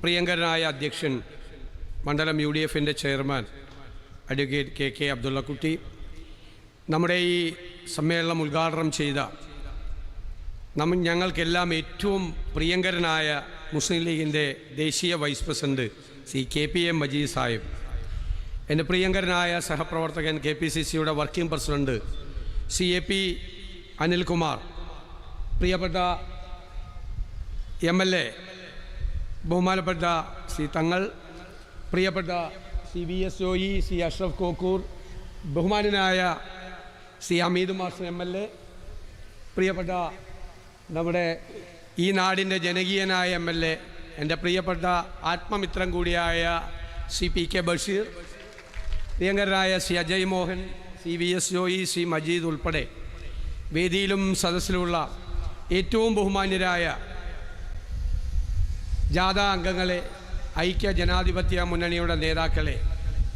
പ്രിയങ്കരനായ അധ്യക്ഷൻ മണ്ഡലം യു ഡി എഫിന്റെ chairman advocate K K Abdullakutty നമ്മുടെ ഈ സമ്മേളനം ഉദ്ഘാടനം ചെയ്ത നമ്മ ഞങ്ങൾക്കെല്ലാം ഏറ്റവും പ്രിയങ്കരനായ മുസ്ലിം ലീഗിന്റെ ദേശീയ vice president C K P M Majeed Sahib എന്റെ പ്രിയങ്കരനായ സഹപ്രവർത്തകൻ കെ പി സി സിയുടെ working president C A P Anilkumar പ്രിയപ്പെട്ട എം എൽ എ ബഹുമാനപ്പെട്ട സി തങ്ങൾ പ്രിയപ്പെട്ട C V S O E C Ashraf Kokkur ബഹുമാനനായ C Amith master M L A പ്രിയപ്പെട്ട നമ്മുടെ ഈ നാടിന്റെ ജനകീയനായ എം എൽ എ എന്റെ പ്രിയപ്പെട്ട ആത്മമിത്രം കൂടിയായ സി പി കെ ബഷീർ പ്രിയങ്കരനായ C Ajay Mohan C V S Joy C Majeed ഉൾപ്പെടെ വേദിയിലും സദസ്സിലുമുള്ള ഏറ്റവും ബഹുമാന്യരായ ജാഥ അംഗങ്ങളെ ഐക്യ ജനാധിപത്യ മുന്നണിയുടെ നേതാക്കളെ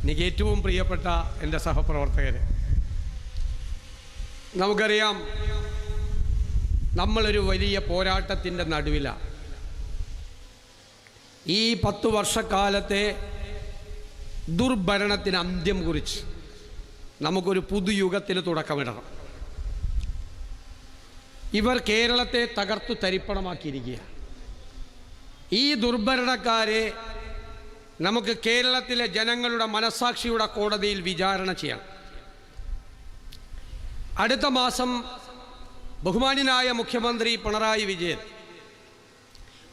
എനിക്ക് ഏറ്റവും പ്രിയപ്പെട്ട എന്റെ സഹപ്രവർത്തകരെ. നമുക്കറിയാം നമ്മളൊരു വലിയ പോരാട്ടത്തിന്റെ നടുവിലാണ് ഈ പത്തു വർഷക്കാലത്തെ ദുർഭരണത്തിന് അന്ത്യം കുറിച്ച് നമുക്കൊരു പുതുയുഗത്തിന് തുടക്കമിടണം. ഇവർ കേരളത്തെ തകർത്തു തരിപ്പണമാക്കിയിരിക്കുകയാണ്. ഈ ദുർഭരണക്കാരെ നമുക്ക് കേരളത്തിലെ ജനങ്ങളുടെ മനസാക്ഷിയുടെ കോടതിയിൽ വിചാരണ ചെയ്യണം. അടുത്ത മാസം ബഹുമാന്യനായ മുഖ്യമന്ത്രി പിണറായി വിജയൻ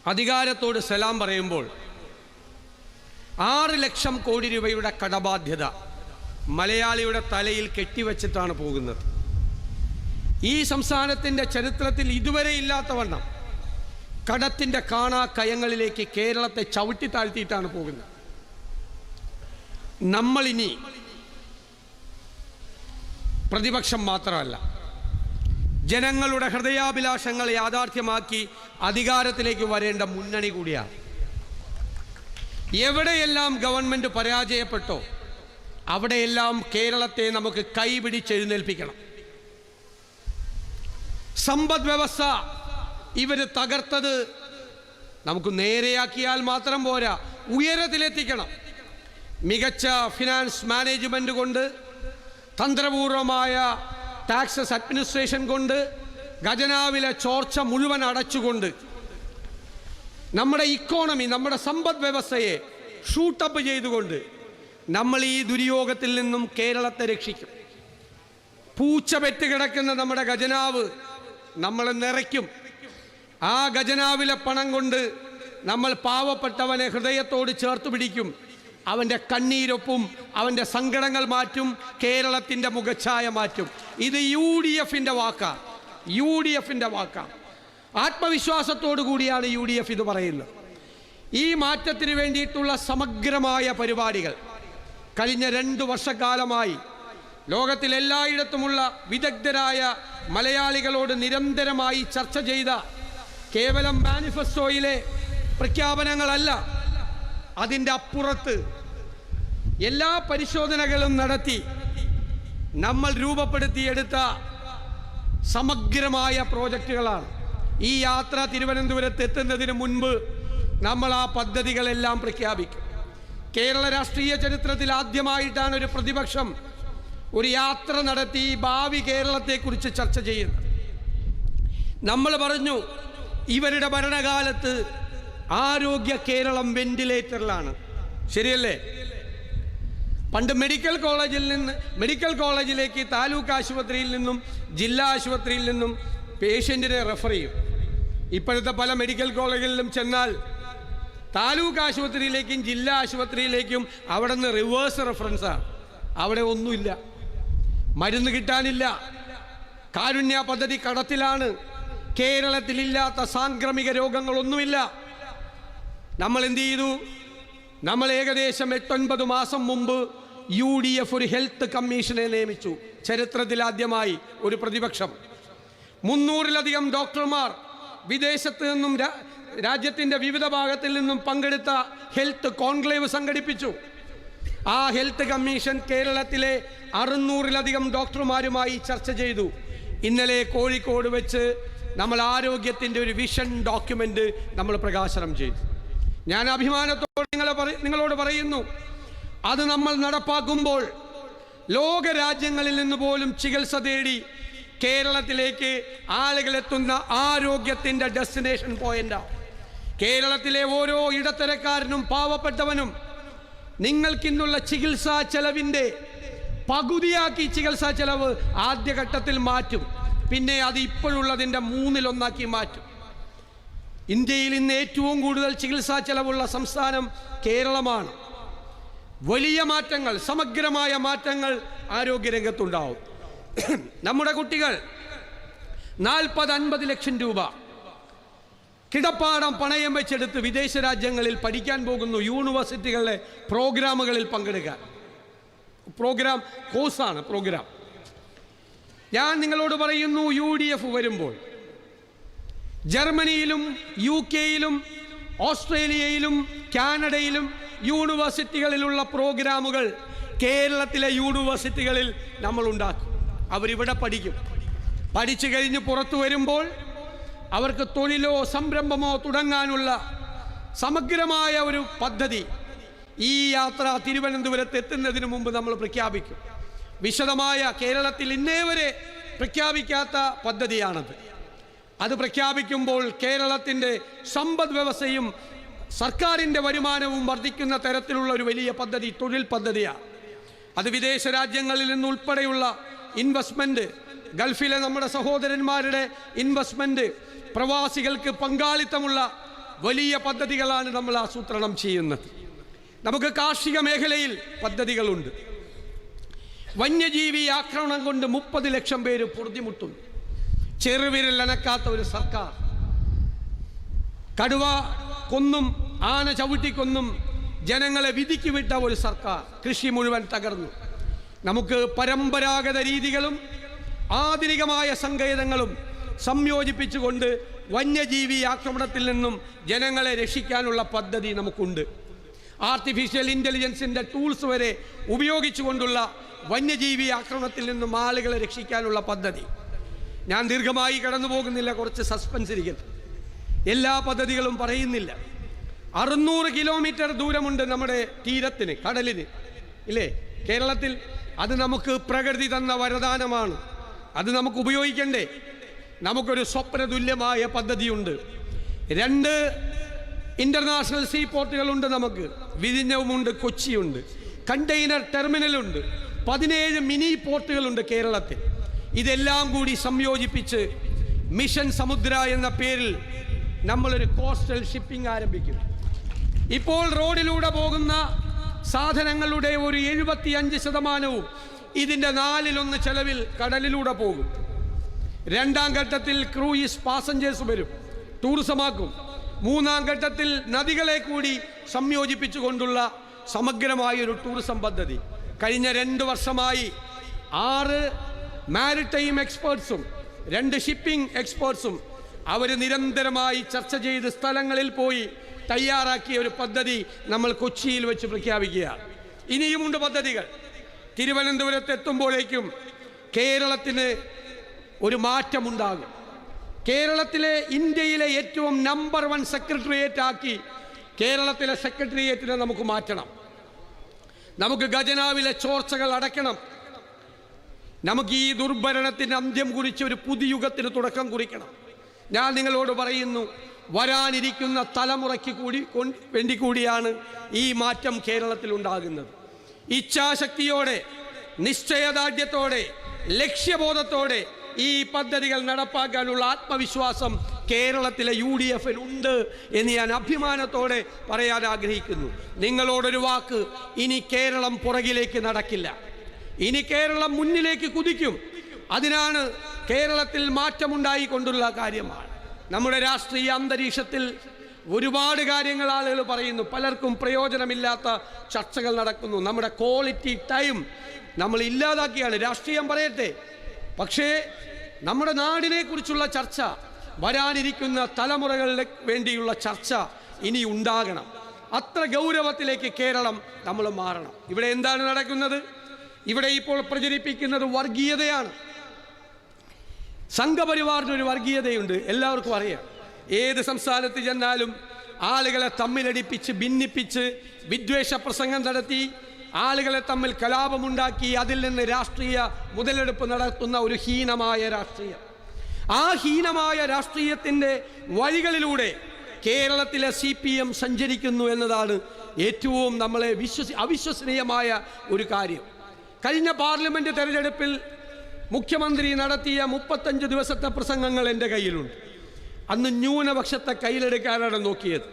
അധികാരത്തോട് സലാം പറയുമ്പോൾ ആറ് ലക്ഷം കോടി രൂപയുടെ കടബാധ്യത മലയാളിയുടെ തലയിൽ കെട്ടിവച്ചിട്ടാണ് പോകുന്നത്. ഈ സംസ്ഥാനത്തിന്റെ ചരിത്രത്തിൽ ഇതുവരെ ഇല്ലാത്തവണ്ണം കടത്തിന്റെ കാണാ കയങ്ങളിലേക്ക് കേരളത്തെ ചവിട്ടി താഴ്ത്തിയിട്ടാണ് പോകുന്നത്. നമ്മളിനി പ്രതിപക്ഷം മാത്രമല്ല ജനങ്ങളുടെ ഹൃദയാഭിലാഷങ്ങൾ യാഥാർത്ഥ്യമാക്കി അധികാരത്തിലേക്ക് വരേണ്ട മുന്നണി കൂടിയാണ്. എവിടെയെല്ലാം ഗവൺമെന്റ് പരാജയപ്പെട്ടോ അവിടെയെല്ലാം കേരളത്തെ നമുക്ക് കൈപിടിച്ചെഴുന്നേൽപ്പിക്കണം സമ്പദ് വ്യവസ്ഥ ഇവർ തകർത്തത്. നമുക്ക് നേരെയാക്കിയാൽ മാത്രം പോരാ. ഉയരത്തിലെത്തിക്കണം. മികച്ച ഫിനാൻസ് മാനേജ്മെന്റ് കൊണ്ട് തന്ത്രപൂർവമായ ടാക്സസ് അഡ്മിനിസ്ട്രേഷൻ കൊണ്ട് ഖജനാവിലെ ചോർച്ച മുഴുവൻ അടച്ചുകൊണ്ട് നമ്മുടെ ഇക്കോണമി നമ്മുടെ സമ്പദ് വ്യവസ്ഥയെ ഷൂട്ടപ്പ് ചെയ്തുകൊണ്ട് നമ്മൾ ഈ ദുര്യോഗത്തിൽ നിന്നും കേരളത്തെ രക്ഷിക്കും. പൂച്ച പെറ്റ് കിടക്കുന്ന നമ്മുടെ ഖജനാവ് നമ്മൾ നിറയ്ക്കും. ആ ഖജനാവിലെ പണം കൊണ്ട് നമ്മൾ പാവപ്പെട്ടവനെ ഹൃദയത്തോട് ചേർത്ത് പിടിക്കും. അവന്റെ കണ്ണീരൊപ്പും അവന്റെ സങ്കടങ്ങൾ മാറ്റും കേരളത്തിന്റെ മുഖച്ഛായ മാറ്റും. ഇത് യു ഡി എഫിന്റെ വാക്കാണ് യു ഡി എഫിന്റെ വാക്കാണ് ആത്മവിശ്വാസത്തോടു കൂടിയാണ് യു ഡി എഫ് ഇത് പറയുന്നത്. ഈ മാറ്റത്തിന് വേണ്ടിയിട്ടുള്ള സമഗ്രമായ പരിപാടികൾ. കഴിഞ്ഞ രണ്ട് വർഷക്കാലമായി ലോകത്തിലെല്ലായിടത്തുമുള്ള വിദഗ്ധരായ മലയാളികളോട് നിരന്തരമായി ചർച്ച ചെയ്ത കേവലം മാനിഫെസ്റ്റോയിലെ പ്രഖ്യാപനങ്ങളല്ല അതിന്റെ അപ്പുറത്ത് എല്ലാ പരിശോധനകളും നടത്തി നമ്മൾ രൂപപ്പെടുത്തിയെടുത്ത സമഗ്രമായ പ്രോജക്റ്റുകളാണ്. ഈ യാത്ര തിരുവനന്തപുരത്ത് എത്തുന്നതിന് മുൻപ് നമ്മൾ ആ പദ്ധതികളെല്ലാം പ്രഖ്യാപിക്കും. കേരള രാഷ്ട്രീയ ചരിത്രത്തിൽ ആദ്യമായിട്ടാണ് ഒരു പ്രതിപക്ഷം ഒരു യാത്ര നടത്തി ഭാവി കേരളത്തെക്കുറിച്ച് ചർച്ച ചെയ്യുന്നത്. നമ്മൾ പറഞ്ഞു ഇവരുടെ ഭരണകാലത്ത് ആരോഗ്യ കേരളം വെന്റിലേറ്ററിലാണ്. ശരിയല്ലേ? പണ്ട് മെഡിക്കൽ കോളേജിൽ നിന്ന് മെഡിക്കൽ കോളേജിലേക്ക് താലൂക്ക് ആശുപത്രിയിൽ നിന്നും ജില്ലാ ആശുപത്രിയിൽ നിന്നും പേഷ്യന്റിനെ റെഫർ ചെയ്യും. ഇപ്പോഴത്തെ പല മെഡിക്കൽ കോളേജുകളിലും ചെന്നാൽ താലൂക്ക് ആശുപത്രിയിലേക്കും ജില്ലാ ആശുപത്രിയിലേക്കും അവിടെ നിന്ന് റിവേഴ്സ് റെഫറൻസാണ് അവിടെ ഒന്നുമില്ല. മരുന്ന് കിട്ടാനില്ല. കാരുണ്യ പദ്ധതി കടത്തിലാണ്. കേരളത്തിലില്ലാത്ത സാംക്രമിക രോഗങ്ങളൊന്നുമില്ല. നമ്മൾ എന്ത് ചെയ്തു? നമ്മൾ ഏകദേശം എട്ടൊൻപത് മാസം മുമ്പ് യു ഡി എഫ് ഒരു ഹെൽത്ത് കമ്മീഷനെ നിയമിച്ചു. ചരിത്രത്തിലാദ്യമായി ഒരു പ്രതിപക്ഷം. മുന്നൂറിലധികം ഡോക്ടർമാർ വിദേശത്ത് നിന്നും രാജ്യത്തിന്റെ വിവിധ ഭാഗത്തിൽ നിന്നും പങ്കെടുത്ത ഹെൽത്ത് കോൺക്ലേവ് സംഘടിപ്പിച്ചു. ആ ഹെൽത്ത് കമ്മീഷൻ കേരളത്തിലെ അറുന്നൂറിലധികം ഡോക്ടർമാരുമായി ചർച്ച ചെയ്തു. ഇന്നലെ കോഴിക്കോട് വെച്ച് നമ്മൾ ആരോഗ്യത്തിന്റെ ഒരു വിഷൻ ഡോക്യുമെന്റ് നമ്മൾ പ്രകാശനം ചെയ്തു. ഞാൻ അഭിമാനത്തോടെ നിങ്ങളെ നിങ്ങളോട് പറയുന്നു അത് നമ്മൾ നടപ്പാക്കുമ്പോൾ ലോകരാജ്യങ്ങളിൽ നിന്ന് പോലും ചികിത്സ തേടി കേരളത്തിലേക്ക് ആളുകൾ എത്തുന്ന ആരോഗ്യത്തിന്റെ ഡെസ്റ്റിനേഷൻ പോയിന്റാണ് കേരളത്തിലെ ഓരോ ഇടത്തരക്കാരനും പാവപ്പെട്ടവനും നിങ്ങൾക്കിന്നുള്ള ചികിത്സാ ചെലവിന്റെ പകുതിയാക്കി ചികിത്സാ ചെലവ് ആദ്യഘട്ടത്തിൽ മാറ്റും. പിന്നെ അത് ഇപ്പോഴുള്ളതിന്റെ മൂന്നിലൊന്നാക്കി മാറ്റും. ഇന്ത്യയിൽ ഇന്ന് ഏറ്റവും കൂടുതൽ ചികിത്സാ ചെലവുള്ള സംസ്ഥാനം കേരളമാണ്. വലിയ മാറ്റങ്ങൾ സമഗ്രമായ മാറ്റങ്ങൾ ആരോഗ്യരംഗത്തുണ്ടാവും. നമ്മുടെ കുട്ടികൾ നാൽപ്പത് അൻപത് ലക്ഷം രൂപ കിടപ്പാടം പണയം വെച്ചെടുത്ത് വിദേശ രാജ്യങ്ങളിൽ പഠിക്കാൻ പോകുന്നു യൂണിവേഴ്സിറ്റികളിലെ പ്രോഗ്രാമുകളിൽ പങ്കെടുക്കാൻ. പ്രോഗ്രാം കോഴ്സാണ് പ്രോഗ്രാം. ഞാൻ നിങ്ങളോട് പറയുന്നു യു ഡി എഫ് വരുമ്പോൾ ജർമ്മനിയിലും യു കെയിലും ഓസ്ട്രേലിയയിലും കാനഡയിലും യൂണിവേഴ്സിറ്റികളിലുള്ള പ്രോഗ്രാമുകൾ കേരളത്തിലെ യൂണിവേഴ്സിറ്റികളിൽ നമ്മൾ ഉണ്ടാക്കും അവരിവിടെ പഠിക്കും. പഠിച്ചു കഴിഞ്ഞ് പുറത്തു വരുമ്പോൾ അവർക്ക് തൊഴിലോ സംരംഭമോ തുടങ്ങാനുള്ള സമഗ്രമായ ഒരു പദ്ധതി ഈ യാത്ര തിരുവനന്തപുരത്ത് എത്തുന്നതിന് മുമ്പ് നമ്മൾ പ്രഖ്യാപിക്കും. വിശദമായ കേരളത്തിൽ ഇന്നേ വരെ പ്രഖ്യാപിക്കാത്ത പദ്ധതിയാണത്. അത് പ്രഖ്യാപിക്കുമ്പോൾ കേരളത്തിന്റെ സമ്പദ് വ്യവസ്ഥയും സർക്കാരിന്റെ വരുമാനവും വർദ്ധിക്കുന്ന തരത്തിലുള്ള ഒരു വലിയ പദ്ധതി തൊഴിൽ പദ്ധതിയാണ് അത് വിദേശ രാജ്യങ്ങളിൽ നിന്നുൾപ്പെടെയുള്ള ഇൻവെസ്റ്റ്മെന്റ് ഗൾഫിലെ നമ്മുടെ സഹോദരന്മാരുടെ ഇൻവെസ്റ്റ്മെന്റ് പ്രവാസികൾക്ക് പങ്കാളിത്തമുള്ള വലിയ പദ്ധതികളാണ് നമ്മൾ ആസൂത്രണം ചെയ്യുന്നത്. നമുക്ക് കാർഷിക മേഖലയിൽ പദ്ധതികളുണ്ട്. വന്യജീവി ആക്രമണം കൊണ്ട് മുപ്പത് ലക്ഷം പേര് പൊറുതിമുട്ടും. ചെറുവിരൽ അനക്കാത്ത ഒരു സർക്കാർ. കടുവ കൊന്നും ആന ചവിട്ടിക്കൊന്നും ജനങ്ങളെ വിധിക്ക് വിട്ട ഒരു സർക്കാർ. കൃഷി മുഴുവൻ തകർന്നു. നമുക്ക് പരമ്പരാഗത രീതികളും ആധുനികമായ സങ്കേതങ്ങളും സംയോജിപ്പിച്ചുകൊണ്ട് വന്യജീവി ആക്രമണത്തിൽ നിന്നും ജനങ്ങളെ രക്ഷിക്കാനുള്ള പദ്ധതി നമുക്കുണ്ട്. ആർട്ടിഫിഷ്യൽ ഇന്റലിജൻസിന്റെ ടൂൾസ് വരെ ഉപയോഗിച്ചുകൊണ്ടുള്ള വന്യജീവി ആക്രമണത്തിൽ നിന്നും ആളുകളെ രക്ഷിക്കാനുള്ള പദ്ധതി. ഞാൻ ദീർഘമായി കടന്നു പോകുന്നില്ല കുറച്ച് സസ്പെൻസ് ഇരിക്കുന്നു. എല്ലാ പദ്ധതികളും പറയുന്നില്ല. അറുന്നൂറ് കിലോമീറ്റർ ദൂരമുണ്ട് നമ്മുടെ തീരത്തിന് കടലിന്. ഇല്ലേ? കേരളത്തിൽ അത് നമുക്ക് പ്രകൃതി തന്ന വരദാനമാണ്. അത് നമുക്ക് ഉപയോഗിക്കണ്ടേ? നമുക്കൊരു സ്വപ്ന തുല്യമായ പദ്ധതിയുണ്ട്. രണ്ട് ഇന്റർനാഷണൽ സീ പോർട്ടുകളുണ്ട് നമുക്ക്. വിഴിഞ്ഞവുമുണ്ട് കൊച്ചിയുണ്ട്. കണ്ടെയ്നർ ടെർമിനലുണ്ട് പതിനേഴ് മിനി പോർട്ടുകളുണ്ട് കേരളത്തിൽ. ഇതെല്ലാം കൂടി സംയോജിപ്പിച്ച് മിഷൻ സമുദ്ര എന്ന പേരിൽ നമ്മളൊരു കോസ്റ്റൽ ഷിപ്പിംഗ് ആരംഭിക്കും. ഇപ്പോൾ റോഡിലൂടെ പോകുന്ന സാധനങ്ങളുടെ ഒരു എഴുപത്തി അഞ്ച് ശതമാനവും ഇതിന്റെ നാലിലൊന്ന് ചെലവിൽ കടലിലൂടെ പോകും. രണ്ടാം ഘട്ടത്തിൽ ക്രൂയിസ് പാസഞ്ചേഴ്സ് വരും ടൂറിസമാക്കും. മൂന്നാം ഘട്ടത്തിൽ നദികളെ കൂടി സംയോജിപ്പിച്ചുകൊണ്ടുള്ള സമഗ്രമായ ഒരു ടൂറിസം പദ്ധതി. കഴിഞ്ഞ രണ്ട് വർഷമായി ആറ് മാരിടൈം എക്സ്പേർട്സും രണ്ട് ഷിപ്പിംഗ് എക്സ്പേർട്സും അവർ നിരന്തരമായി ചർച്ച ചെയ്ത് സ്ഥലങ്ങളിൽ പോയി തയ്യാറാക്കിയ ഒരു പദ്ധതി നമ്മൾ കൊച്ചിയിൽ വെച്ച് പ്രഖ്യാപിക്കുക. ഇനിയുമുണ്ട് പദ്ധതികൾ. തിരുവനന്തപുരത്ത് എത്തുമ്പോഴേക്കും കേരളത്തിന് ഒരു മാറ്റമുണ്ടാകും. കേരളത്തിലെ ഇന്ത്യയിലെ ഏറ്റവും നമ്പർ വൺ സെക്രട്ടേറിയറ്റ് ആക്കി കേരളത്തിലെ സെക്രട്ടേറിയറ്റിനെ നമുക്ക് മാറ്റണം. നമുക്ക് ഖജനാവിലെ ചോർച്ചകൾ അടയ്ക്കണം. നമുക്ക് ഈ ദുർഭരണത്തിന് അന്ത്യം കുറിച്ച് ഒരു പുതുയുഗത്തിന് തുടക്കം കുറിക്കണം. ഞാൻ നിങ്ങളോട് പറയുന്നു വരാനിരിക്കുന്ന തലമുറയ്ക്ക് കൂടി വേണ്ടി കൂടിയാണ് ഈ മാറ്റം കേരളത്തിൽ ഉണ്ടാകുന്നത്. ഇച്ഛാശക്തിയോടെ നിശ്ചയദാർഢ്യത്തോടെ ലക്ഷ്യബോധത്തോടെ ഈ പദ്ധതികൾ നടപ്പാക്കാനുള്ള ആത്മവിശ്വാസം കേരളത്തിലെ യു ഡി എഫിൽ ഉണ്ട് എന്ന് ഞാൻ അഭിമാനത്തോടെ പറയാൻ ആഗ്രഹിക്കുന്നു. നിങ്ങളോടൊരു വാക്ക് ഇനി കേരളം പുറകിലേക്ക് നടക്കില്ല. ഇനി കേരളം മുന്നിലേക്ക് കുതിക്കും. അതിനാണ് കേരളത്തിൽ മാറ്റമുണ്ടായിക്കൊണ്ടുള്ള കാര്യമാണ്. നമ്മുടെ രാഷ്ട്രീയ അന്തരീക്ഷത്തിൽ ഒരുപാട് കാര്യങ്ങൾ ആളുകൾ പറയുന്നു. പലർക്കും പ്രയോജനമില്ലാത്ത ചർച്ചകൾ നടക്കുന്നു. നമ്മുടെ ക്വാളിറ്റി ടൈം നമ്മൾ ഇല്ലാതാക്കിയാണ്. രാഷ്ട്രീയം പറയട്ടെ. പക്ഷേ നമ്മുടെ നാടിനെ കുറിച്ചുള്ള ചർച്ച വരാനിരിക്കുന്ന തലമുറകളിലെ വേണ്ടിയുള്ള ചർച്ച ഇനി ഉണ്ടാകണം. അത്ര ഗൗരവത്തിലേക്ക് കേരളം നമ്മൾ മാറണം. ഇവിടെ എന്താണ് നടക്കുന്നത്? ഇവിടെ ഇപ്പോൾ പ്രചരിപ്പിക്കുന്നത് വർഗീയതയാണ്. സംഘപരിവാറിന് ഒരു വർഗീയതയുണ്ട്. എല്ലാവർക്കും അറിയാം. ഏത് സംസ്ഥാനത്ത് ചെന്നാലും ആളുകളെ തമ്മിലടിപ്പിച്ച് ഭിന്നിപ്പിച്ച് വിദ്വേഷ പ്രസംഗം നടത്തി ആളുകളെ തമ്മിൽ കലാപമുണ്ടാക്കി അതിൽ നിന്ന് രാഷ്ട്രീയ മുതലെടുപ്പ് നടത്തുന്ന ഒരു ഹീനമായ രാഷ്ട്രീയം. ആ ഹീനമായ രാഷ്ട്രീയത്തിന്റെ വഴികളിലൂടെ കേരളത്തിലെ സി പി എം സഞ്ചരിക്കുന്നു എന്നതാണ് ഏറ്റവും നമ്മളെ വിശ്വസി അവിശ്വസനീയമായ ഒരു കാര്യം. കഴിഞ്ഞ പാർലമെന്റ് തെരഞ്ഞെടുപ്പിൽ മുഖ്യമന്ത്രി നടത്തിയ മുപ്പത്തഞ്ച് ദിവസത്തെ പ്രസംഗങ്ങൾ എന്റെ കയ്യിലുണ്ട്. അന്ന് ന്യൂനപക്ഷത്തെ കയ്യിലെടുക്കാനാണ് നോക്കിയത്.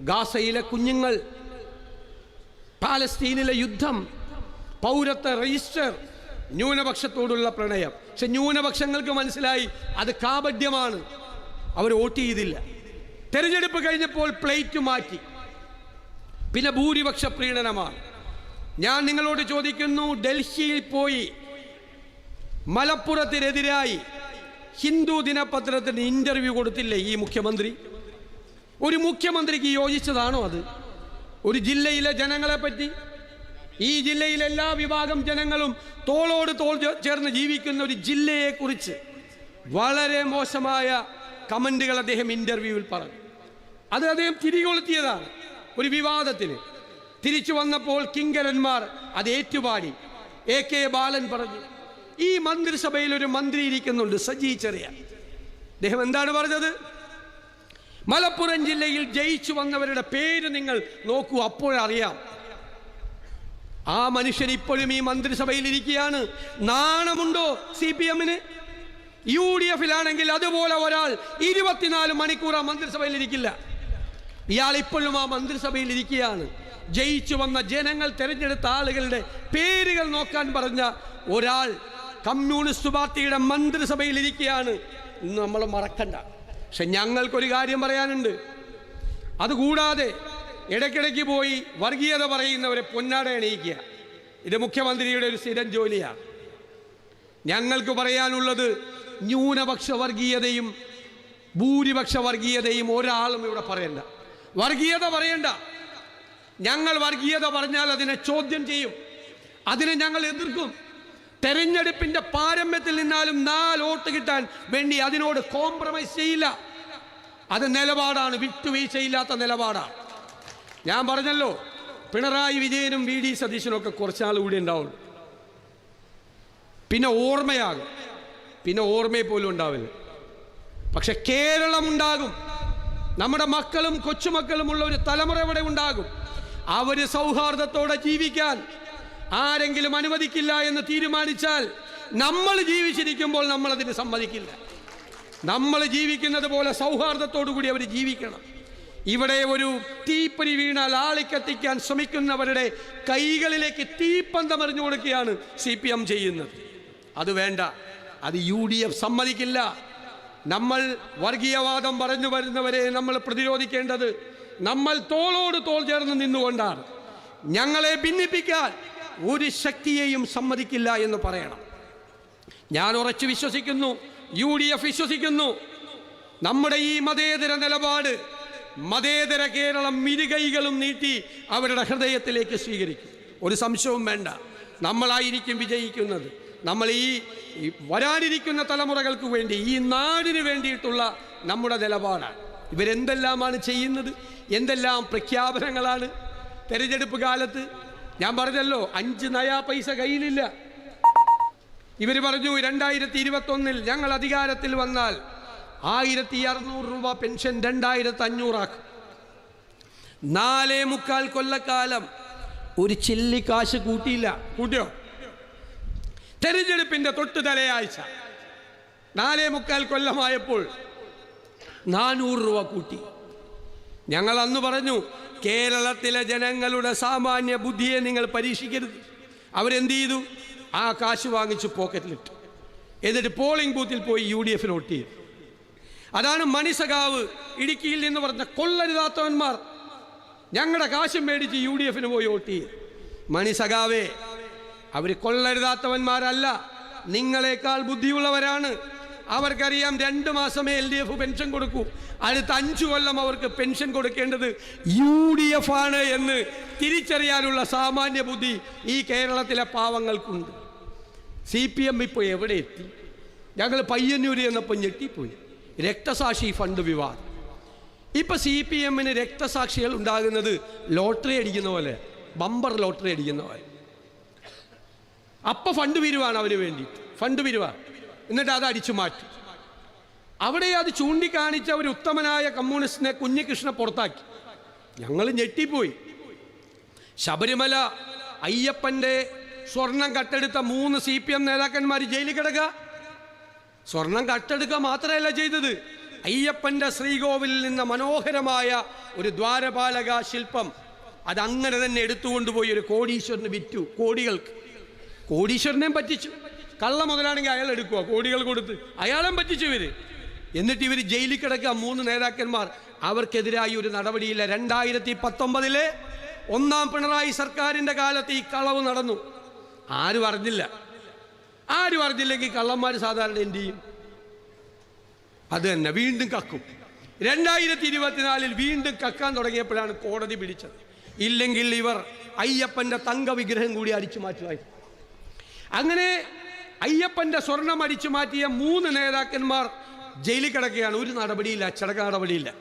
ഗാസയിലെ കുഞ്ഞുങ്ങൾ പാലസ്തീനിലെ യുദ്ധം പൗരത്വ രജിസ്റ്റർ ന്യൂനപക്ഷത്തോടുള്ള പ്രണയം. പക്ഷെ ന്യൂനപക്ഷങ്ങൾക്ക് മനസ്സിലായി അത് കാപഡ്യമാണ് അവർ വോട്ട് ചെയ്തില്ല. തെരഞ്ഞെടുപ്പ് കഴിഞ്ഞപ്പോൾ പ്ലേറ്റ് മാറ്റി. പിന്നെ ഭൂരിപക്ഷ പ്രീണനമാണ്. ഞാൻ നിങ്ങളോട് ചോദിക്കുന്നു ഡൽഹിയിൽ പോയി മലപ്പുറത്തിനെതിരായി ഹിന്ദു ദിനപത്രത്തിന് ഇന്റർവ്യൂ കൊടുത്തില്ലേ ഈ മുഖ്യമന്ത്രി? ഒരു മുഖ്യമന്ത്രിക്ക് യോജിച്ചതാണോ അത്? ഒരു ജില്ലയിലെ ജനങ്ങളെ പറ്റി ഈ ജില്ലയിൽ എല്ലാ വിഭാഗം ജനങ്ങളും തോളോട് തോൾ ചേർന്ന് ജീവിക്കുന്ന ഒരു ജില്ലയെക്കുറിച്ച് വളരെ മോശമായ കമന്റുകൾ അദ്ദേഹം ഇന്റർവ്യൂവിൽ പറഞ്ഞു. അത് അദ്ദേഹം തിരികൊളുത്തിയതാണ് ഒരു വിവാദത്തിന്. തിരിച്ചു വന്നപ്പോൾ കിങ്കരന്മാർ അത് ഏറ്റുപാടി. എ കെ ബാലൻ പറഞ്ഞു ഈ മന്ത്രിസഭയിൽ ഒരു മന്ത്രി ഇരിക്കുന്നുണ്ട് സജി ചെറിയ. അദ്ദേഹം എന്താണ് പറഞ്ഞത്? മലപ്പുറം ജില്ലയിൽ ജയിച്ചു വന്നവരുടെ പേര് നിങ്ങൾ നോക്കൂ അപ്പോഴറിയാം. ആ മനുഷ്യൻ ഇപ്പോഴും ഈ മന്ത്രിസഭയിൽ ഇരിക്കുകയാണ് നാണമുണ്ടോ സി പി എമ്മിന് യു ഡി എഫിലാണെങ്കിൽ അതുപോലെ ഒരാൾ ഇരുപത്തിനാല് മണിക്കൂർ ആ മന്ത്രിസഭയിൽ ഇരിക്കില്ല ഇയാൾ ഇപ്പോഴും ആ മന്ത്രിസഭയിൽ ഇരിക്കുകയാണ് ജയിച്ചു വന്ന ജനങ്ങൾ തെരഞ്ഞെടുത്ത ആളുകളുടെ പേരുകൾ നോക്കാൻ പറഞ്ഞ ഒരാൾ കമ്മ്യൂണിസ്റ്റ് പാർട്ടിയുടെ മന്ത്രിസഭയിൽ ഇരിക്കുകയാണ് ഇന്ന് നമ്മൾ മറക്കണ്ട. പക്ഷെ ഞങ്ങൾക്കൊരു കാര്യം പറയാനുണ്ട്. അതുകൂടാതെ ഇടയ്ക്കിടയ്ക്ക് പോയി വർഗീയത പറയുന്നവരെ പൊന്നാട എണീക്കുക. ഇത് മുഖ്യമന്ത്രിയുടെ ഒരു സ്ഥിരം ജോലിയാണ്. ഞങ്ങൾക്ക് പറയാനുള്ളത് ന്യൂനപക്ഷ വർഗീയതയും ഭൂരിപക്ഷ വർഗീയതയും ഒരാളും ഇവിടെ പറയണ്ട. വർഗീയത പറയണ്ട. ഞങ്ങൾ വർഗീയത പറഞ്ഞാൽ അതിനെ ചോദ്യം ചെയ്യും. അതിനെ ഞങ്ങൾ എതിർക്കും. തെരഞ്ഞെടുപ്പിന്റെ പാരമ്യത്തിൽ നിന്നാലും നാല് വോട്ട് കിട്ടാൻ വേണ്ടി അതിനോട് കോംപ്രമൈസ് ചെയ്യില്ല. അത് നിലപാടാണ്. വിട്ടുവീഴ്ചയില്ലാത്ത നിലപാടാണ്. ഞാൻ പറഞ്ഞല്ലോ പിണറായി വിജയനും വി ഡി സതീശനും ഒക്കെ കുറച്ചാൾ കൂടി ഉണ്ടാവുള്ളൂ. പിന്നെ ഓർമ്മയാകും. പിന്നെ ഓർമ്മയെ പോലും ഉണ്ടാവില്ല. പക്ഷെ കേരളം ഉണ്ടാകും. നമ്മുടെ മക്കളും കൊച്ചുമക്കളും ഉള്ള ഒരു തലമുറ ഇവിടെ ഉണ്ടാകും. അവർ സൗഹാർദ്ദത്തോടെ ജീവിക്കാൻ ആരെങ്കിലും അനുവദിക്കില്ല എന്ന് തീരുമാനിച്ചാൽ നമ്മൾ ജീവിച്ചിരിക്കുമ്പോൾ നമ്മൾ അതിന് സമ്മതിക്കില്ല. നമ്മൾ ജീവിക്കുന്നത് പോലെ സൗഹാർദ്ദത്തോടു കൂടി അവർ ജീവിക്കണം. ഇവിടെ ഒരു തീപ്പൊരി വീണാൽ ആളിക്കത്തിക്കാൻ ശ്രമിക്കുന്നവരുടെ കൈകളിലേക്ക് തീപ്പന്തം എറിഞ്ഞു കൊടുക്കുകയാണ് സി പി എം ചെയ്യുന്നത്. അത് വേണ്ട. അത് യു ഡി എഫ് സമ്മതിക്കില്ല. നമ്മൾ വർഗീയവാദം പറഞ്ഞു വരുന്നവരെ നമ്മൾ പ്രതിരോധിക്കേണ്ടത് നമ്മൾ തോളോട് തോൾ ചേർന്ന് നിന്നുകൊണ്ടാണ്. ഞങ്ങളെ ഭിന്നിപ്പിക്കാൻ ഒരു ശക്തിയെയും സമ്മതിക്കില്ല എന്ന് പറയണം. ഞാൻ ഉറച്ചു വിശ്വസിക്കുന്നു. യു ഡി എഫ് വിശ്വസിക്കുന്നു. നമ്മുടെ ഈ മതേതര നിലപാട് മതേതര കേരളം ഇരുകൈകളും നീട്ടി അവരുടെ ഹൃദയത്തിലേക്ക് സ്വീകരിക്കും. ഒരു സംശയവും വേണ്ട. നമ്മളായിരിക്കും വിജയിക്കുന്നത്. നമ്മൾ ഈ വരാനിരിക്കുന്ന തലമുറകൾക്ക് വേണ്ടി ഈ നാടിന് വേണ്ടിയിട്ടുള്ള നമ്മുടെ നിലപാടാണ്. ഇവരെന്തെല്ലാമാണ് ചെയ്യുന്നത്? എന്തെല്ലാം പ്രഖ്യാപനങ്ങളാണ്? തെരഞ്ഞെടുപ്പ് കാലത്ത് ഞാൻ പറഞ്ഞല്ലോ അഞ്ച് നയാ പൈസ കയ്യിലില്ല. ഇവർ പറഞ്ഞു രണ്ടായിരത്തി ഇരുപത്തൊന്നിൽ ഞങ്ങൾ അധികാരത്തിൽ വന്നാൽ ആയിരത്തി അറുന്നൂറ് രൂപ പെൻഷൻ രണ്ടായിരത്തി അഞ്ഞൂറാക്കും നാലേ മുക്കാൽ കൊല്ലക്കാലം ഒരു ചില്ലി കാശ് കൂട്ടിയില്ല. കൂട്ടിയോ? തെരഞ്ഞെടുപ്പിന്റെ തൊട്ട് തലയാഴ്ച. നാലേ മുക്കാൽ കൊല്ലമായപ്പോൾ നാനൂറ് രൂപ കൂട്ടി. ഞങ്ങൾ അന്ന് പറഞ്ഞു കേരളത്തിലെ ജനങ്ങളുടെ സാമാന്യ ബുദ്ധിയെ നിങ്ങൾ പരീക്ഷിക്കരുത്. അവരെന്ത് ചെയ്തു? ആ കാശ് വാങ്ങിച്ച് പോക്കറ്റിലിട്ടു. എന്നിട്ട് പോളിംഗ് ബൂത്തിൽ പോയി യു ഡി എഫിന് വോട്ട് ചെയ്തു. അതാണ് മണിസഖാവ് ഇടുക്കിയിൽ നിന്ന് പറഞ്ഞ കൊള്ളരുതാത്തവന്മാർ. ഞങ്ങളുടെ കാശും മേടിച്ച് യു ഡി എഫിന് പോയി വോട്ട് ചെയ്യും. മണിസഖാവേ അവർ കൊള്ളരുതാത്തവന്മാരല്ല. നിങ്ങളെക്കാൾ ബുദ്ധിയുള്ളവരാണ്. അവർക്കറിയാം രണ്ട് മാസമേ എൽ ഡി എഫ് പെൻഷൻ കൊടുക്കൂ. അടുത്ത അഞ്ചു കൊല്ലം അവർക്ക് പെൻഷൻ കൊടുക്കേണ്ടത് യു ഡി എഫ് ആണ് എന്ന് തിരിച്ചറിയാനുള്ള സാമാന്യ ബുദ്ധി ഈ കേരളത്തിലെ പാവങ്ങൾക്കുണ്ട്. സി പി എം ഇപ്പോൾ എവിടെ എത്തി? ഞങ്ങൾ പയ്യന്നൂർ എന്നപ്പോൾ ഞെട്ടിപ്പോയി. രക്തസാക്ഷി ഫണ്ട് വിവാദം. ഇപ്പൊ സി പി എമ്മിന് രക്തസാക്ഷികൾ ഉണ്ടാകുന്നത് ലോട്ടറി അടിക്കുന്ന പോലെ ബമ്പർ ലോട്ടറി അടിക്കുന്ന പോലെ. അപ്പൊ ഫണ്ട് പിരിവാണ് അവന് വേണ്ടി ഫണ്ട് പിരിവാ. എന്നിട്ട് അത് അടിച്ചു മാറ്റി. അവിടെ അത് ചൂണ്ടിക്കാണിച്ച ഒരു ഉത്തമനായ കമ്മ്യൂണിസ്റ്റിനെ കുഞ്ഞികൃഷ്ണ പുറത്താക്കി. ഞങ്ങൾ ഞെട്ടിപ്പോയി. ശബരിമല അയ്യപ്പന്റെ സ്വർണം കട്ടെടുത്ത മൂന്ന് സി പി എം നേതാക്കന്മാർ ജയിലിൽ കിടക്കുക. സ്വർണം കട്ടെടുക്കുക മാത്രമല്ല ചെയ്തത്. അയ്യപ്പന്റെ ശ്രീകോവിലിൽ നിന്ന് മനോഹരമായ ഒരു ദ്വാരപാലക ശില്പം അങ്ങനെ തന്നെ എടുത്തുകൊണ്ടുപോയി ഒരു കോടീശ്വരന് വിറ്റു. കോടികൾക്ക്. കോടീശ്വരനെയും പറ്റിച്ചു. കള്ള മുതലാണെങ്കിൽ അയാൾ എടുക്കുക കോടികൾ കൊടുത്ത്. അയാളെയും പറ്റിച്ചു ഇവർ. എന്നിട്ട് ഇവർ ജയിലിൽ കിടക്കുക. മൂന്ന് നേതാക്കന്മാർ. അവർക്കെതിരായി ഒരു നടപടിയില്ല. രണ്ടായിരത്തി പത്തൊമ്പതിലെ ഒന്നാം പിണറായി സർക്കാരിന്റെ കാലത്ത് ഈ കളവ് നടന്നു. ആരും അറിഞ്ഞില്ല. ആരും അറിഞ്ഞില്ലെങ്കിൽ കള്ളന്മാർ സാധാരണ എന്ത് ചെയ്യും? അത് തന്നെ വീണ്ടും കക്കും. രണ്ടായിരത്തി ഇരുപത്തിനാലിൽ വീണ്ടും കക്കാൻ തുടങ്ങിയപ്പോഴാണ് കോടതി പിടിച്ചത്. ഇല്ലെങ്കിൽ ഇവർ അയ്യപ്പന്റെ തങ്ക വിഗ്രഹം കൂടി അടിച്ചു മാറ്റുമായി അങ്ങനെ അയ്യപ്പന്റെ സ്വർണം അടിച്ചു മാറ്റിയ മൂന്ന് നേതാക്കന്മാർ ജയിലിൽ കിടക്കുകയാണ്. ഒരു നടപടിയില്ല അച്ചടക്ക നടപടിയില്ല.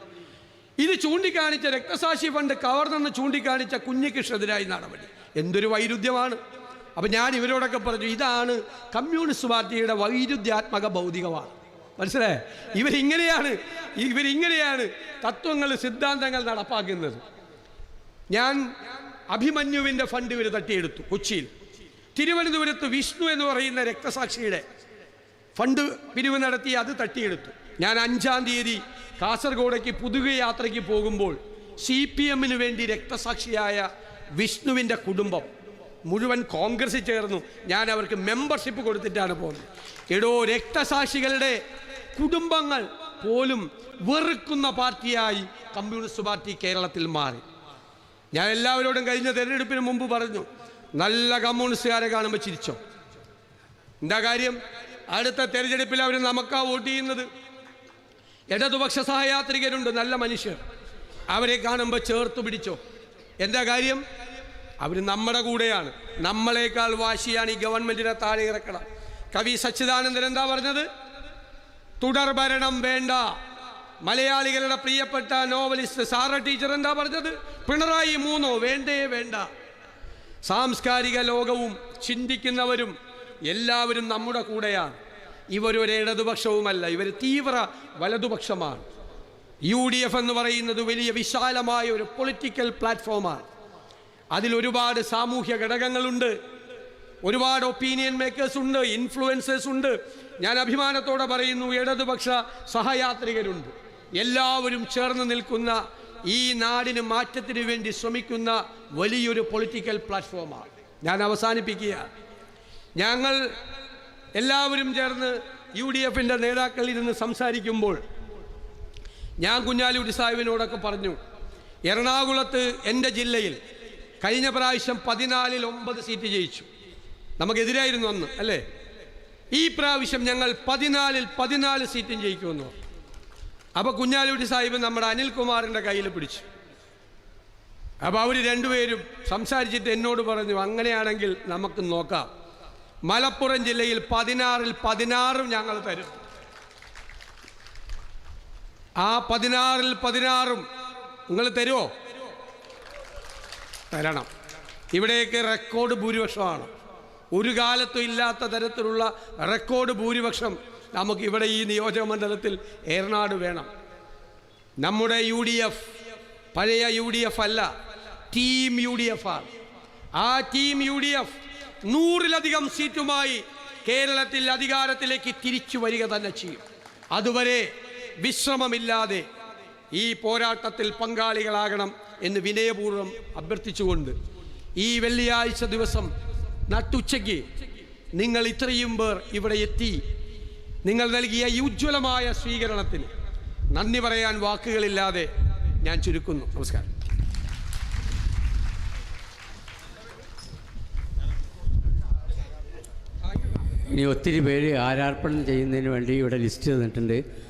ഇത് ചൂണ്ടിക്കാണിച്ച രക്തസാക്ഷി ഫണ്ട് കവർന്നെന്ന് ചൂണ്ടിക്കാണിച്ച കുഞ്ഞികൃഷ്ണനെതിരായി നടപടി. എന്തൊരു വൈരുദ്ധ്യമാണ്. അപ്പം ഞാൻ ഇവരോടൊക്കെ പറഞ്ഞു ഇതാണ് കമ്മ്യൂണിസ്റ്റ് പാർട്ടിയുടെ വൈരുദ്ധ്യാത്മക ഭൗതികമാണ് മനസ്സിലായേ? ഇവരിങ്ങനെയാണ് ഇവരിങ്ങനെയാണ് തത്വങ്ങൾ സിദ്ധാന്തങ്ങൾ നടപ്പാക്കുന്നത്. ഞാൻ അഭിമന്യുവിന്റെ ഫണ്ട് ഇവർ തട്ടിയെടുത്തു കൊച്ചിയിൽ. തിരുവനന്തപുരത്ത് വിഷ്ണു എന്ന് പറയുന്ന രക്തസാക്ഷിയുടെ ഫണ്ട് പിരിവ് നടത്തി അത് തട്ടിയെടുത്തു. ഞാൻ അഞ്ചാം തീയതി കാസർഗോഡേക്ക് പുതുക യാത്രയ്ക്ക് പോകുമ്പോൾ സി പി എമ്മിന് വേണ്ടി രക്തസാക്ഷിയായ വിഷ്ണുവിന്റെ കുടുംബം മുഴുവൻ കോൺഗ്രസിൽ ചേർന്നു. ഞാൻ അവർക്ക് മെമ്പർഷിപ്പ് കൊടുത്തിട്ടാണ് പോകുന്നത്. എടോ രക്തസാക്ഷികളുടെ കുടുംബങ്ങൾ പോലും വെറുക്കുന്ന പാർട്ടിയായി കമ്മ്യൂണിസ്റ്റ് പാർട്ടി കേരളത്തിൽ മാറി. ഞാൻ എല്ലാവരോടും കഴിഞ്ഞ തെരഞ്ഞെടുപ്പിന് മുമ്പ് പറഞ്ഞു നല്ല കമ്മ്യൂണിസ്റ്റുകാരെ കാണുമ്പോൾ ചിരിച്ചോ? എന്താ കാര്യം? അടുത്ത തെരഞ്ഞെടുപ്പിൽ അവർ നമുക്കാ വോട്ട് ചെയ്യുന്നത്. ഇടതുപക്ഷ സഹയാത്രികരുണ്ട് നല്ല മനുഷ്യർ. അവരെ കാണുമ്പോൾ ചേർത്ത് പിടിച്ചോ? എന്താ കാര്യം? അവർ നമ്മുടെ കൂടെയാണ്. നമ്മളെക്കാൾ വാശിയാണ് ഈ ഗവൺമെന്റിനെ താഴെ ഇറക്കണം. കവി സച്ചിദാനന്ദൻ എന്താ പറഞ്ഞത്? തുടർ ഭരണം വേണ്ട. മലയാളികളുടെ പ്രിയപ്പെട്ട നോവലിസ്റ്റ് സാറ ടീച്ചർ എന്താ പറഞ്ഞത്? പിണറായി മൂന്നോ വേണ്ടേ വേണ്ട. സാംസ്കാരിക ലോകവും ചിന്തിക്കുന്നവരും എല്ലാവരും നമ്മുടെ കൂടെയാണ്. ഇവരൊരു ഇടതുപക്ഷവുമല്ല ഇവർ തീവ്ര വലതുപക്ഷമാണ്. യു ഡി എഫ് എന്ന് പറയുന്നത് വലിയ വിശാലമായ ഒരു പൊളിറ്റിക്കൽ പ്ലാറ്റ്ഫോമാണ്. അതിൽ ഒരുപാട് സാമൂഹ്യ ഘടകങ്ങളുണ്ട്. ഒരുപാട് ഒപ്പീനിയൻ മേക്കേഴ്സ് ഉണ്ട് ഇൻഫ്ലുവൻസേഴ്സ് ഉണ്ട്. ഞാൻ അഭിമാനത്തോടെ പറയുന്നു ഇടതുപക്ഷ സഹയാത്രികരുണ്ട്. എല്ലാവരും ചേർന്ന് നിൽക്കുന്ന ഈ നാടിന് മാറ്റത്തിന് വേണ്ടി ശ്രമിക്കുന്ന വലിയൊരു പൊളിറ്റിക്കൽ പ്ലാറ്റ്ഫോമാണ് ഞാൻ അവസാനിപ്പിക്കുക. ഞങ്ങൾ എല്ലാവരും ചേർന്ന് യു ഡി എഫിന്റെ നേതാക്കളിൽ നിന്ന് സംസാരിക്കുമ്പോൾ ഞാൻ കുഞ്ഞാലി സാഹിബിനോടൊക്കെ പറഞ്ഞു എറണാകുളത്ത് എന്റെ ജില്ലയിൽ കഴിഞ്ഞ പ്രാവശ്യം പതിനാലിൽ ഒമ്പത് സീറ്റ് ജയിച്ചു. നമുക്കെതിരായിരുന്നു അന്ന് അല്ലേ? ഈ പ്രാവശ്യം ഞങ്ങൾ പതിനാലിൽ പതിനാല് സീറ്റും ജയിക്കുമെന്ന് അപ്പൊ അപ്പോൾ കുഞ്ഞാലിക്കുട്ടി സാഹിബ് നമ്മുടെ അനിൽകുമാറിന്റെ കയ്യിൽ പിടിച്ചു. അപ്പോൾ അവർ രണ്ടുപേരും സംസാരിച്ചിട്ട് എന്നോട് പറഞ്ഞു അങ്ങനെയാണെങ്കിൽ നമുക്ക് നോക്കാം. മലപ്പുറം ജില്ലയിൽ പതിനാറിൽ പതിനാറും ഞങ്ങൾ തരും. ആ പതിനാറിൽ പതിനാറും നിങ്ങൾ തരുമോ തരണം. ഇവിടെയൊക്കെ റെക്കോർഡ് ഭൂരിപക്ഷമാണ്. ഒരു കാലത്തും ഇല്ലാത്ത തരത്തിലുള്ള റെക്കോർഡ് ഭൂരിപക്ഷം നമുക്ക് ഇവിടെ ഈ നിയോജക മണ്ഡലത്തിൽ ഏറനാട് വേണം. നമ്മുടെ യു ഡി എഫ് പഴയ യു ഡി എഫ് അല്ല ടീം യു ഡി എഫ് ആണ്. ആ ടീം യു ഡി എഫ് നൂറിലധികം സീറ്റുമായി കേരളത്തിൽ അധികാരത്തിലേക്ക് തിരിച്ചു വരിക തന്നെ ചെയ്യും. അതുവരെ വിശ്രമമില്ലാതെ ഈ പോരാട്ടത്തിൽ പങ്കാളികളാകണം എന്ന് വിനയപൂർവം അഭ്യർത്ഥിച്ചുകൊണ്ട് ഈ വെള്ളിയാഴ്ച ദിവസം നട്ടുച്ചയ്ക്ക് നിങ്ങൾ ഇത്രയും പേർ ഇവിടെ എത്തി നിങ്ങൾ നൽകിയ ഈ ഉജ്ജ്വലമായ സ്വീകരണത്തിന് നന്ദി പറയാൻ വാക്കുകളില്ലാതെ ഞാൻ ചുരുക്കുന്നു. നമസ്കാരം. ഇനി ഒത്തിരി പേര് ആരാർപ്പണം ചെയ്യുന്നതിന് വേണ്ടി ഇവിടെ ലിസ്റ്റ് തന്നിട്ടുണ്ട്.